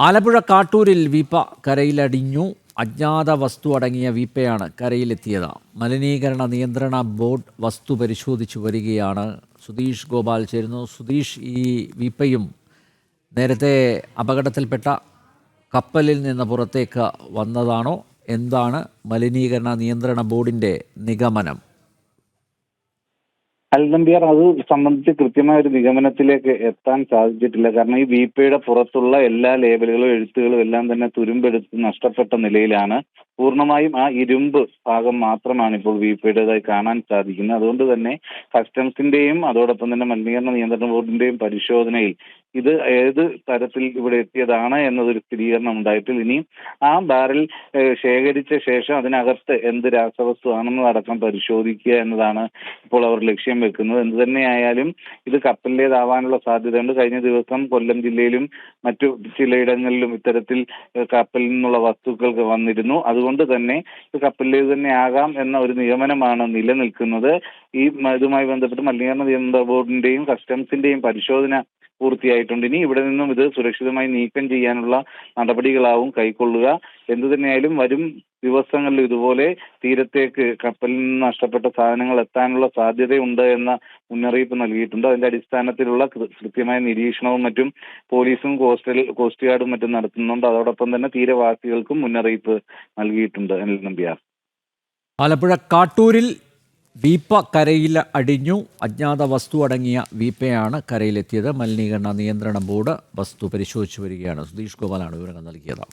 ആലപ്പുഴ കാട്ടൂരിൽ വീപ്പ കരയിലടിഞ്ഞു. അജ്ഞാത വസ്തു അടങ്ങിയ വീപ്പയാണ് കരയിലെത്തിയത്. മലിനീകരണ നിയന്ത്രണ ബോർഡ് വസ്തു പരിശോധിച്ചു വരികയാണ്. സുധീഷ് ഗോപാൽ ചേരുന്നു. സുധീഷ് ഈ വീപ്പയും നേരത്തെ അപകടത്തിൽപ്പെട്ട കപ്പലിൽ നിന്ന് പുറത്തേക്ക് വന്നതാണോ? എന്താണ് മലിനീകരണ നിയന്ത്രണ ബോർഡിന്റെ നിഗമനം? അൽനമ്പിയാർ അത് സംബന്ധിച്ച് കൃത്യമായ ഒരു നിഗമനത്തിലേക്ക് എത്താൻ സാധിച്ചിട്ടില്ല. കാരണം ഈ വിപയുടെ പുറത്തുള്ള എല്ലാ ലേബലുകളും എഴുത്തുകളും എല്ലാം തന്നെ തുരുമ്പെടുത്ത് നഷ്ടപ്പെട്ട നിലയിലാണ്. പൂർണമായും ആ ഇരുമ്പ് ഭാഗം മാത്രമാണ് ഇപ്പോൾ വിപയുടേതായി കാണാൻ സാധിക്കുന്നത്. അതുകൊണ്ട് തന്നെ കസ്റ്റംസിന്റെയും അതോടൊപ്പം തന്നെ മലിനീകരണ നിയന്ത്രണ ബോർഡിന്റെയും പരിശോധനയിൽ ഇത് ഏത് തരത്തിൽ ഇവിടെ എത്തിയതാണ് എന്നതൊരു സ്ഥിരീകരണം ഉണ്ടായിട്ടില്ല. ഇനിയും ആ ബാരൽ ശേഖരിച്ച ശേഷം അതിനകത്ത് എന്ത് രാസവസ്തു ആണെന്നതടക്കം പരിശോധിക്കുക എന്നതാണ് ഇപ്പോൾ അവർ ലക്ഷ്യം വെക്കുന്നത്. എന്ത് തന്നെയായാലും ഇത് കപ്പലിലേതാവാനുള്ള സാധ്യതയുണ്ട്. കഴിഞ്ഞ ദിവസം കൊല്ലം ജില്ലയിലും മറ്റു ചിലയിടങ്ങളിലും ഇത്തരത്തിൽ കപ്പലിൽ നിന്നുള്ള വസ്തുക്കൾക്ക് വന്നിരുന്നു. അതുകൊണ്ട് തന്നെ കപ്പലിലേത് തന്നെ ആകാം എന്ന ഒരു നിഗമനമാണ് നിലനിൽക്കുന്നത്. ഈ ഇതുമായി ബന്ധപ്പെട്ട് മലിനീകരണ നിയന്ത്രണ ബോർഡിന്റെയും കസ്റ്റംസിന്റെയും പരിശോധന പൂർത്തിയായിട്ടുണ്ട്. ഇനി ഇവിടെ നിന്നും ഇത് സുരക്ഷിതമായി നീക്കം ചെയ്യാനുള്ള നടപടികളാവും കൈക്കൊള്ളുക. എന്തു തന്നെയായാലും വരും ദിവസങ്ങളിൽ ഇതുപോലെ തീരത്തേക്ക് കപ്പലിൽ നിന്ന് നഷ്ടപ്പെട്ട സാധനങ്ങൾ എത്താനുള്ള സാധ്യതയുണ്ട് എന്ന മുന്നറിയിപ്പ് നൽകിയിട്ടുണ്ട്. അതിന്റെ അടിസ്ഥാനത്തിലുള്ള കൃത്യമായ നിരീക്ഷണവും മറ്റും പോലീസും കോസ്റ്റൽ കോസ്റ്റ് ഗാർഡും മറ്റും നടത്തുന്നുണ്ട്. അതോടൊപ്പം തന്നെ തീരവാസികൾക്കും മുന്നറിയിപ്പ് നൽകിയിട്ടുണ്ട് അനിൽ നമ്പ്യാർ. ആലപ്പുഴ കാട്ടൂരിൽ വീപ്പ കരയിൽ അടിഞ്ഞു. അജ്ഞാത വസ്തു അടങ്ങിയ വീപ്പയാണ് കരയിലെത്തിയത്. മലിനീകരണ നിയന്ത്രണ ബോർഡ് വസ്തു പരിശോധിച്ചു വരികയാണ്. സുധീഷ് ഗോപാലാണ് വിവരങ്ങൾ നൽകിയത്.